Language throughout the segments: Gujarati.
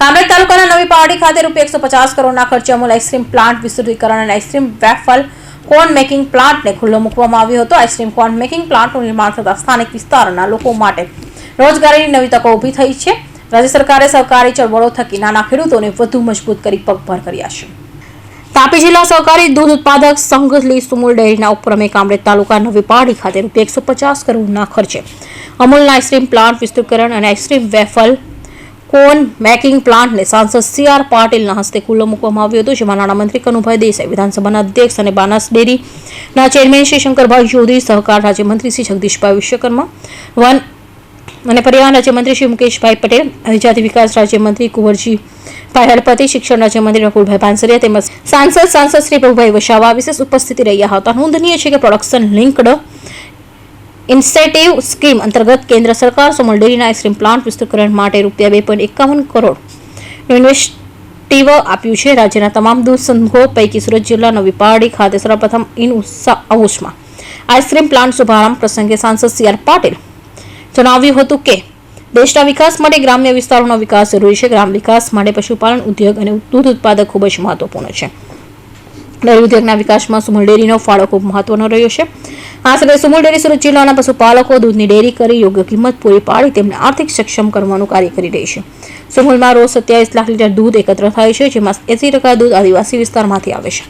કામરેજ તાલુકાના નવી પહાડી ખાતે રૂપિયા એકસો પચાસ કરોડના ખર્ચે અમૂલ આઈસ્ક્રીમ પ્લાન્ટ વિસ્તૃતિકરણ અને આઈસ્ક્રીમ વેફલ કોર્ન મેકિંગ પ્લાન્ટને ખુલ્લો મૂકવામાં આવ્યો હતો. આઈસ્ક્રીમ કોર્ન મેકિંગ પ્લાન્ટનું નિર્માણ થતાં સ્થાનિક વિસ્તારના લોકો માટે રોજગારીની નવી તકો ઊભી થઈ છે. રાજ્ય સરકારે સહકારી ચળવળો થકી નાના ખેડૂતોને વધુ મજબૂત કરી પગભર કર્યા છે. તાપી જિલ્લા સહકારી દૂધ ઉત્પાદક સંઘ લી સુમુલ ડેરીના ઉપક્રમે કામરેજ તાલુકા નવી પહાડી ખાતે રૂપિયા એકસો પચાસ કરોડના ખર્ચે અમૂલના આઈસ્ક્રીમ પ્લાન્ટ વિસ્તૃતકરણ અને આઈસ્ક્રીમ વેફલ કોન મેકિંગ પ્લાન્ટને સાંસદ સી આર પાટીલના હસ્તે ખુલ્લો મૂકવામાં આવ્યો હતો, જેમાં નાણામંત્રી કનુભાઈ દેસાઈ, વિધાનસભાના અધ્યક્ષ અને બાનાસ ડેરીના ચેરમેન શ્રી શંકરભાઈ ચૌધરી, સહકાર રાજ્યમંત્રી શ્રી જગદીશભાઈ વિશ્વકર્મા, વન અને પર્યાવરણ રાજ્યમંત્રી શ્રી મુકેશભાઈ પટેલ આદિજાતિ વિકાસ રાજ્યમંત્રી કુંવરજીભાઈ હળપતિ, શિક્ષણ રાજ્યમંત્રી નકુલભાઈ પાનસરિયા તેમજ સાંસદ સાંસદ શ્રી પ્રભુભાઈ વસાવા વિશેષ ઉપસ્થિત રહ્યા હતા. નોંધનીય છે કે પ્રોડક્શન લિંકડ ઇન્સેટિવ સ્કીમ અંતર્ગત કેન્દ્ર સરકાર સમલ ડેરીના આઈસ્ક્રીમ પ્લાન્ટ વિસ્તૃતિકરણ માટે રૂપિયા બે પોઈન્ટ એકાવન કરોડ ઇન્વેસ્ટિવ આપ્યું છે રાજ્યના તમામ દૂધ સંઘો પૈકી સુરત જિલ્લાના વિપાડી ખાતે સર્વપ્રથમ ઇન હાઉસમાં આઈસ્ક્રીમ પ્લાન્ટ શુભારંભ પ્રસંગે સાંસદ સી આર પાટીલ જણાવ્યું હતું કે દેશના વિકાસ માટે ગ્રામ્ય વિસ્તારોનો વિકાસ જરૂરી છે ગ્રામ વિકાસ માટે પશુપાલન ઉદ્યોગ અને દૂધ ઉત્પાદક ખૂબ જ મહત્વપૂર્ણ છે ડેરી ઉદ્યોગના વિકાસમાં સુમુલ ડેરીનો ફાળો ખૂબ મહત્વનો રહ્યો છે. આ સાથે સુમુલ ડેરી સુરત જિલ્લાના પશુપાલકો દૂધની ડેરી કરી યોગ્ય કિંમત પૂરી પાડી તેમને આર્થિક સક્ષમ કરવાનું કાર્ય કરી રહી છે. સુમુલમાં રોજ સત્યાવીસ લાખ લીટર દૂધ એકત્ર થાય છે, જેમાં એસી ટકા દૂધ આદિવાસી વિસ્તારમાંથી આવે છે.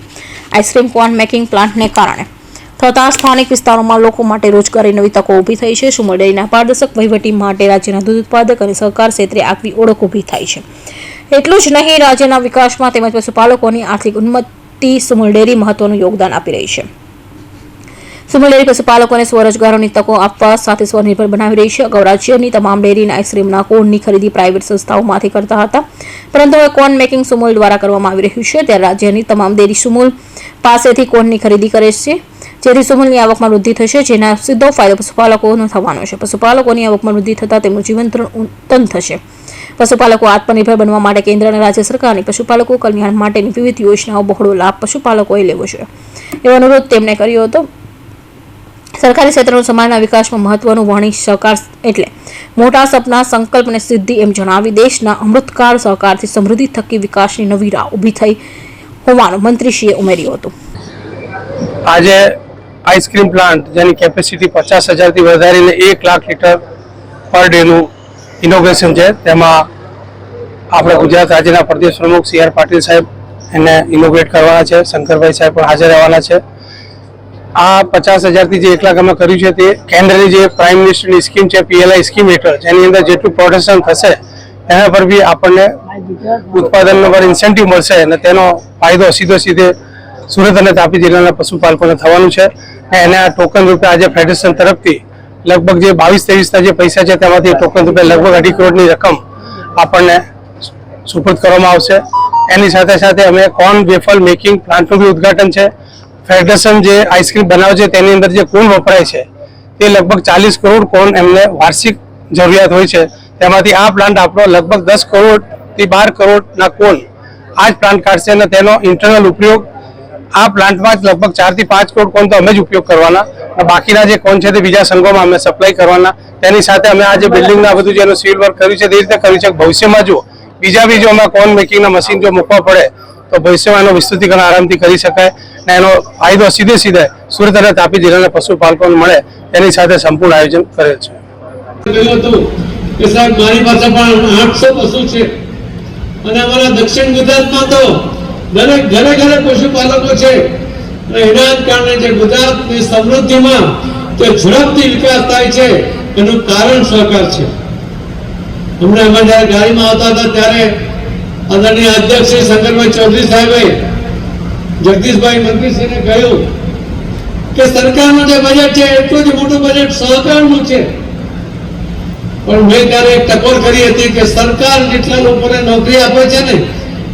આઈસ્ક્રીમ કોર્ન મેકિંગ પ્લાન્ટને કારણે થતા સ્થાનિક વિસ્તારોમાં લોકો માટે રોજગારી નવી તકો ઊભી થઈ છે. સુમલ ડેરીના પારદર્શક વહીવટી માટે રાજ્યના દૂધ ઉત્પાદક અને સહકાર ક્ષેત્રે આગવી ઓળખ ઊભી થાય છે. એટલું જ નહીં, રાજ્યના વિકાસમાં તેમજ પશુપાલકોની આર્થિક ઉન્નતિ સુમલ ડેરી મહત્વનું યોગદાન આપી રહી છે. સુમલ ડેરી પશુપાલકોને સ્વરોજગારોની તકો આપવા સાથે સ્વનિર્ભર બનાવી રહી છે. અગાઉ રાજ્યની તમામ ડેરીના આઈસ્ક્રીમના કોનની ખરીદી પ્રાઇવેટ સંસ્થાઓમાંથી કરતા હતા. પરંતુ હવે કોન મેકિંગ સુમુલ દ્વારા કરવામાં આવી રહ્યું છે. ત્યારે રાજ્યની તમામ ડેરી સુમુલ પાસેથી કોનની ખરીદી કરે છે. જેથી સુમુલની આવકમાં વૃદ્ધિ થશે, જેના સીધો ફાયદો પશુપાલકોનો થવાનો છે. પશુપાલકોની આવકમાં વૃદ્ધિ થતાં તેમનું જીવન ઉત્તમ થશે. પશુપાલકો આત્મનિર્ભર બનવા માટે કેન્દ્ર અને રાજ્ય સરકારની પશુપાલકો કલ્યાણ માટેની વિવિધ યોજનાઓ બહોળો લાભ પશુપાલકોએ લેવો જોઈએ એવો અનુરોધ તેમણે કર્યો હતો. સરકારી ક્ષેત્રનો સમાજના વિકાસમાં મહત્વનું વણી સહકાર એટલે મોટા સપના, સંકલ્પ અને સિદ્ધિ એમ જણાવી દેશના અમૃતકાળ સહકારથી સમૃદ્ધિ થકી વિકાસની નવી રાહ ઊભી થઈ હોવાનું મંત્રીશ્રીએ ઉમેર્યું હતું. આજે આઈસ્ક્રીમ પ્લાન્ટ જેની કેપેસિટી પચાસ હજારથી વધારીને એક લાખ લીટર પર ડેનું ઇનોગ્રેશન છે. તેમાં આપણે ગુજરાત રાજ્યના પ્રદેશ પ્રમુખ સી આર પાટીલ સાહેબ એને ઇનોગ્રેટ કરવાના છે. શંકરભાઈ સાહેબ પણ હાજર રહેવાના છે. આ પચાસ હજારથી જે એક લાખ અમે કર્યું છે તે કેન્દ્રની જે પ્રાઇમ મિનિસ્ટરની સ્કીમ છે, પીએલઆઈ સ્કીમ હેઠળ, જેની અંદર જેટલું પ્રોડક્શન થશે, એના પર બી આપણને ઉત્પાદન પર ઇન્સેન્ટિવ મળશે અને તેનો ફાયદો સીધો સીધે સુરત અને તાપી જિલ્લાના પશુપાલકોને થવાનું છે. અને એના ટોકન રૂપે આજે ફેડરેશન તરફથી લગભગ જે બાવીસ ત્રેવીસના જે પૈસા છે તેમાંથી ટોકન રૂપે લગભગ અઢી કરોડની રકમ આપણને સુપરત કરવામાં આવશે. એની સાથે સાથે અમે કોર્ન વેફલ મેકિંગ પ્લાન્ટનું બી ઉદ્ઘાટન છે. ફેડરેશન જે આઈસ્ક્રીમ બનાવે છે તેની અંદર જે કોન વપરાય છે, તે લગભગ ચાલીસ કરોડ કોન એમને વાર્ષિક જરૂરિયાત હોય છે. તેમાંથી આ પ્લાન્ટ આપણો લગભગ દસ કરોડથી બાર કરોડના કોન આ જ પ્લાન્ટ કાઢશે અને તેનો ઇન્ટરનલ ઉપયોગ આ પ્લાન્ટમાં જ લગભગ ચારથી પાંચ કરોડ કોન તો અમે જ ઉપયોગ કરવાના. બાકીના જે કોન છે તે બીજા સંઘોમાં અમે સપ્લાય કરવાના. તેની સાથે અમે આ જે બિલ્ડિંગના બધું જે સિવિલ વર્ક કર્યું છે તે રીતે કર્યું છે. ભવિષ્યમાં જો બીજા બી જો અમે કોન મેકિંગના મશીન જો મૂકવા પડે, તો ભવિષ્યમાં એનો વિસ્તૃતિકરણ આરામથી કરી શકાય. અને એનો ફાયદો સીધે સીધે સુરત અને તાપી જિલ્લાના પશુપાલકોને મળે, તેની સાથે સંપૂર્ણ આયોજન કરેલ છે. મારી પાસે પણ આઠસો પશુ છે. અને અમારા દક્ષિણ ગુજરાતમાં તો દરેક ઘરે ઘરે પશુપાલકો છે. એના કારણે જે ગુજરાતની સમૃદ્ધિમાં જે ઝડપથી વિકાસ થાય છે, એનું કારણ સહકાર છે. હમણાં અમે જ્યારે ગાડીમાં આવતા હતા ત્યારે આદરણીય અધ્યક્ષ શ્રી શંકરભાઈ ચૌધરી સાહેબે જગદીશભાઈ મંત્રીશ્રીને કહ્યું કે સરકારનું જે બજેટ છે, એટલું જ મોટું બજેટ સહકારનું છે. પણ મેં ત્યારે એક ટકોર કરી હતી કે સરકાર જેટલા લોકોને નોકરી આપે છે ને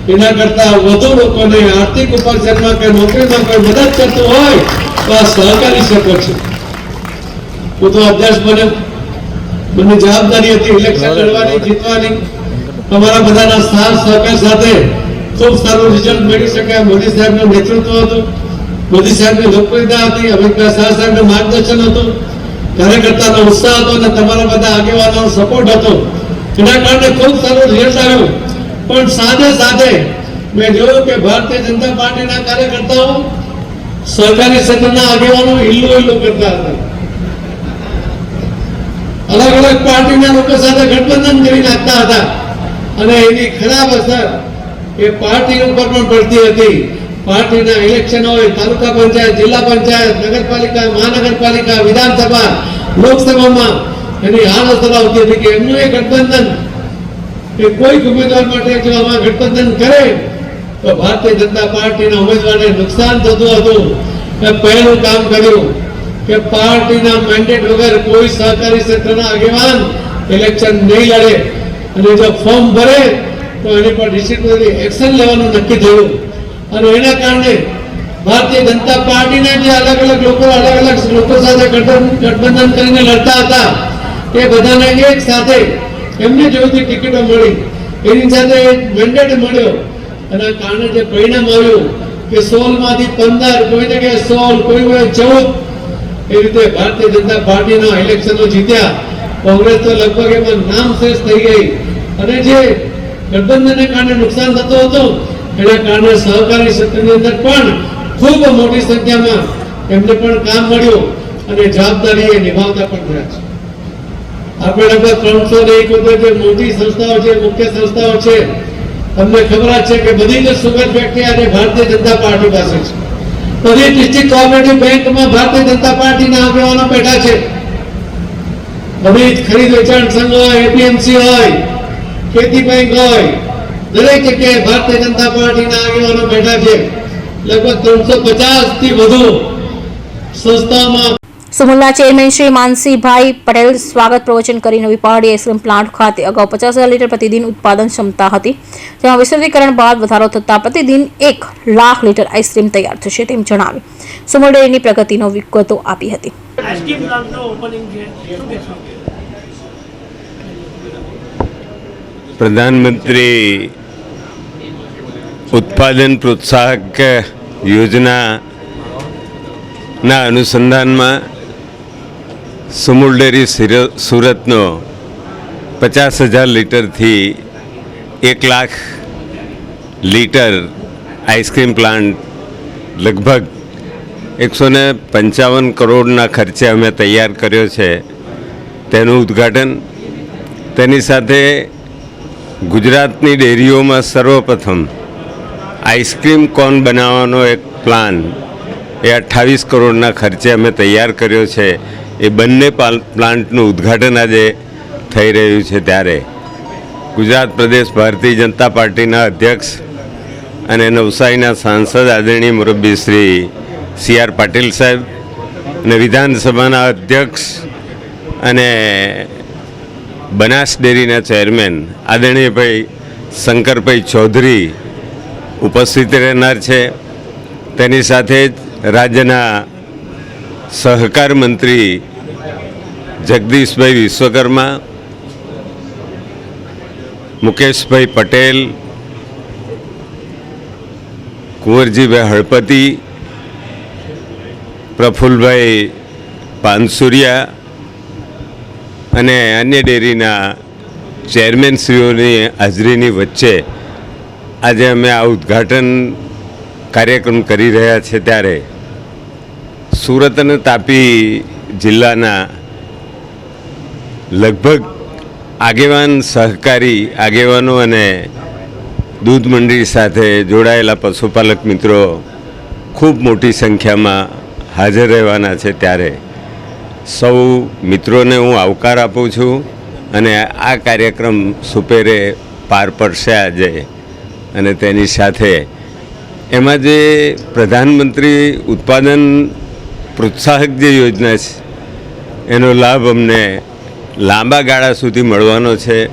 એના કરતા વધુ લોકોને આર્થિક ઉપાર્જનમાં કે નોકરીમાં કોઈ મદદ કરતું હોય તો આ સહકારી શકો છો. હું તો અધ્યક્ષ બને મને જવાબદારી હતી ઇલેક્શન લડવાની જીતવાની. તમારા બધાના સાથ સહકાર સાથે ખૂબ સારું રિઝલ્ટ મેળવી શકાય. મોદી સાહેબનું નેતૃત્વ હતું. મોદી સાહેબની લોકપ્રિયતા હતી. અમિત શાહ સાહેબનું માર્ગદર્શન હતું. કાર્યકર્તાનો ઉત્સાહ હતો અને તમારા બધા આગેવાનોનો સપોર્ટ હતો. એના કારણે ખૂબ સારું રિઝલ્ટ આવ્યું. પણ સાથે સાથે મેં જોયું કે ભારતીય જનતા પાર્ટીના કાર્યકર્તાઓ સરકારી ક્ષેત્રના આગેવાનો હિલ્લો હિલ્લો કરતા હતા. અલગ અલગ પાર્ટીના લોકો સાથે ગઠબંધન કરી નાખતા હતા. અને એની ખરાબ અસર એ પાર્ટી ઉપર પણ પડતી હતી. પાર્ટીના ઇલેક્શન હોય, તાલુકા પંચાયત, જિલ્લા પંચાયત, નગરપાલિકા, મહાનગરપાલિકા, વિધાનસભા, લોકસભામાં એની હાલ અસર આવતી હતી કે એમનું એ ગઠબંધન કે કોઈ ઉમેદવાર માટે જો આમાં ગઠબંધન કરે, તો ભારતીય જનતા પાર્ટીના ઉમેદવારને નુકસાન થતું હતું. મેં પહેલું કામ કર્યું કે પાર્ટીના મેન્ડેટ વગર કોઈ સહકારી ક્ષેત્રના આગેવાન ઇલેક્શન નહીં લડે. અને જો ફોર્મ ભરે, તો એની પર ડિસિપ્લિનરી એક્શન લેવાનું નક્કી થયું. અને એના કારણે ભારતીય જનતા પાર્ટીના જે અલગ અલગ લોકો, અલગ અલગ લોકો સાથે ગઠબંધન કરીને લડતા હતા, એ બધાને એક સાથે એમને જોઈતી ટિકિટો મળી. એની સાથે મેન્ડેટ મળ્યો. અને કારણે જે પરિણામ આવ્યું કે સોળમાંથી પંદર, કોઈ જગ્યાએ સોળ, કોઈ કોઈ ચૌદ, એ રીતે ભારતીય જનતા પાર્ટીના ઇલેક્શનો જીત્યા. કોંગ્રેસ તો લગભગ એમાં નામ શેષ થઈ ગઈ. અને જે ગઠબંધનને કારણે નુકસાન થતું હતું, એના કારણે સહકારી ક્ષેત્રની અંદર પણ ખૂબ મોટી સંખ્યામાં એમને પણ કામ મળ્યું અને જવાબદારી એ નિભાવતા પણ થયા છે. આપણે લગભગ ત્રણસો ને એકોતેર જે મોટી સંસ્થાઓ છે, મુખ્ય સંસ્થાઓ છે, તમને ખબર જ છે કે બધી જ સુગર ફેક્ટરી અને ભારતીય જનતા પાર્ટી પાસે છે. બધી ડિસ્ટ્રિક્ટ કોઓપરેટિવ બેંકમાં ભારતીય જનતા પાર્ટીના આગેવાનો બેઠા છે. બધી જ ખરીદ વેચાણ સંઘ હોય એપીએમસી હોય, ખેતી બેંક હોય, દરેક જગ્યાએ ભારતીય જનતા પાર્ટીના આગેવાનો બેઠા છે. લગભગ ત્રણસો પચાસથી વધુ સંસ્થાઓમાં સુમુલના ચેરમેન શ્રી માનસીભાઈ પટેલ સ્વાગત પ્રવચન કરી નવી પહાડી આઈસ્ક્રીમ પ્લાન્ટ ખાતે અગાઉ પચાસ હજાર લીટર પ્રતિદિન ઉત્પાદન ક્ષમતા હતી. જેમાં વિસ્તૃતિકરણ બાદ વધારો થતાં પ્રતિદિન એક લાખ લીટર આઈસ્ક્રીમ તૈયાર થશે તેમ જણાવી સુમુલ ડેરીની પ્રગતિનો વિગતો આપી હતી. પ્રધાનમંત્રી ઉત્પાદન પ્રોત્સાહક યોજના ના અનુસંધાનમાં સુમુલ ડેરી સિર- સુરતનો પચાસ હજાર લીટરથી એક લાખ લીટર આઈસ્ક્રીમ પ્લાન્ટ લગભગ એકસો ને પંચાવન કરોડના ખર્ચે અમે તૈયાર કર્યો છે. તેનું ઉદ્ઘાટન તેની સાથે ગુજરાતની ડેરીઓમાં સર્વપ્રથમ આઈસ્ક્રીમ કોન બનાવવાનો એક પ્લાન એ અઠ્ઠાવીસ કરોડના ખર્ચે અમે તૈયાર કર્યો છે. એ બંને પાલ- પ્લાન્ટનું ઉદ્ઘાટન આજે થઈ રહ્યું છે ત્યારે. ગુજરાત પ્રદેશ ભારતીય જનતા પાર્ટીના અધ્યક્ષ અને નવસારીના સાંસદ આદરણીય મુરબ્બી શ્રી સી આર પાટીલ સાહેબ અને વિધાનસભાના અધ્યક્ષ અને બનાસ ડેરીના ચેરમેન આદરણીયભાઈ શંકરભાઈ ચૌધરી ઉપસ્થિત રહેનાર છે. તેની સાથે જ રાજ્યના સહકાર મંત્રી જગદીશભાઈ વિશ્વકર્મા, મુકેશભાઈ પટેલ, કુંવરજીભાઈ હળપતિ, પ્રફુલભાઈ પાનસુરિયા અને અન્ય ડેરીના ચેરમેનશ્રીઓની હાજરીની વચ્ચે આજે અમે આ ઉદ્ઘાટન કાર્યક્રમ કરી રહ્યા છે ત્યારે સુરત અને તાપી જિલ્લાના લગભગ આગેવાન સહકારી આગેવાનો અને દૂધ મંડળી સાથે જોડાયેલા પશુપાલક મિત્રો ખૂબ મોટી સંખ્યામાં હાજર રહેવાના છે ત્યારે સૌ મિત્રોને હું આવકાર આપું છું અને આ કાર્યક્રમ સુપેરે પાર પડશે આજે અને તેની સાથે એમાં જે પ્રધાનમંત્રી ઉત્પાદન પ્રોત્સાહક જે યોજના છે, એનો લાભ અમને લાંબા ગાળા સુધી મળવાનો છે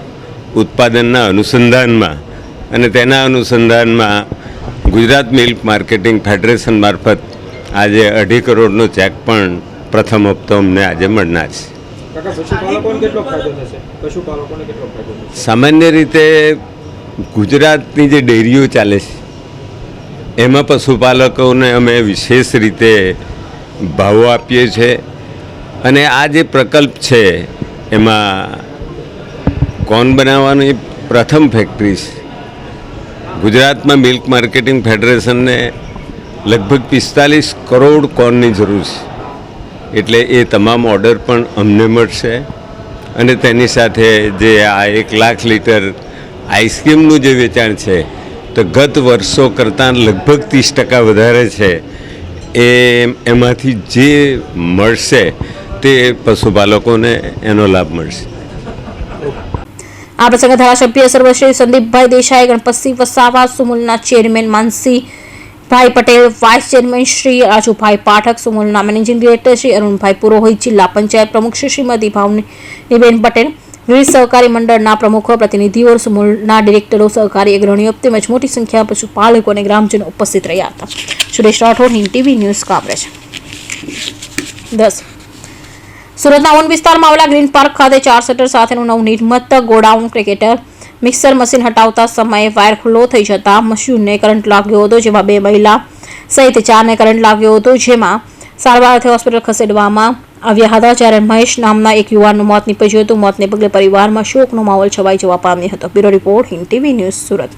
ઉત્પાદનના અનુસંધાનમાં અને તેના અનુસંધાનમાં ગુજરાત મિલ્ક માર્કેટિંગ ફેડરેશન મારફત આજે અઢી કરોડનો ચેક પણ પ્રથમ હપ્તો અમને આજે મળનાર છે. સામાન્ય રીતે ગુજરાતની જે ડેરીઓ ચાલે છે એમાં પશુપાલકોને અમે વિશેષ રીતે ભાવો આપીએ છીએ અને આ જે પ્રકલ્પ છે એમાં કોન બનાવવાની પ્રથમ ફેક્ટરી છે? ગુજરાતમાં મિલ્ક માર્કેટિંગ ફેડરેશનને લગભગ પિસ્તાલીસ કરોડ કોનની જરૂર છે. એટલે એ તમામ ઓર્ડર પણ અમને મળશે. અને તેની સાથે જે આ એક લાખ લીટર આઈસ્ક્રીમનું જે વેચાણ છે, તો ગત વર્ષો કરતાં લગભગ ત્રીસ ટકા વધારે છે. એ એમાંથી જે મળશે તે પશુપાલકોને એનો લાભ મળશે. આ પ્રસંગે ધારાસભ્ય સર્વશ્રી Sandipbhai Desai, Ganpatsinh Vasava, સુમુલના chairman Mansibhai Patel, vice chairman Shri Rajubhai Pathak, સુમુલના managing director Shri Arunbhai Purohit, જિલ્લા પંચાયત પ્રમુખ શ્રી શ્રીમતી ભાવનીબેન પટેલ, વિવિધ સહકારી મંડળના પ્રમુખો, પ્રતિનિધિઓ, સુમુલના ડિરેક્ટરો, સહકારી અગ્રણીઓ તેમજ મોટી સંખ્યામાં પશુપાલકો અને ગ્રામજનો ઉપસ્થિત રહ્યા હતા. Suresh Rathod TV news coverage દસ. સુરતના ઉન વિસ્તારમાં આવેલા ગ્રીન પાર્ક ખાતે ચાર શટર સાથેનું નવનિર્મિત ગોડાઉન ક્રિકેટર મિક્સર મશીન હટાવતા સમયે વાયર ખુલ્લો થઈ જતા મશીનને કરંટ લાગ્યો હતો, જેમાં બે મહિલા સહિત ચારને કરંટ લાગ્યો હતો, જેમાં સારવાર અર્થે હોસ્પિટલ ખસેડવામાં આવ્યા હતા. જ્યારે મહેશ નામના એક યુવાનનું મોત નીપજ્યું હતું. મોતને પગલે પરિવારમાં શોકનો માહોલ છવાઈ જવા પામ્યો હતો. Bureau report Hind TV news Surat.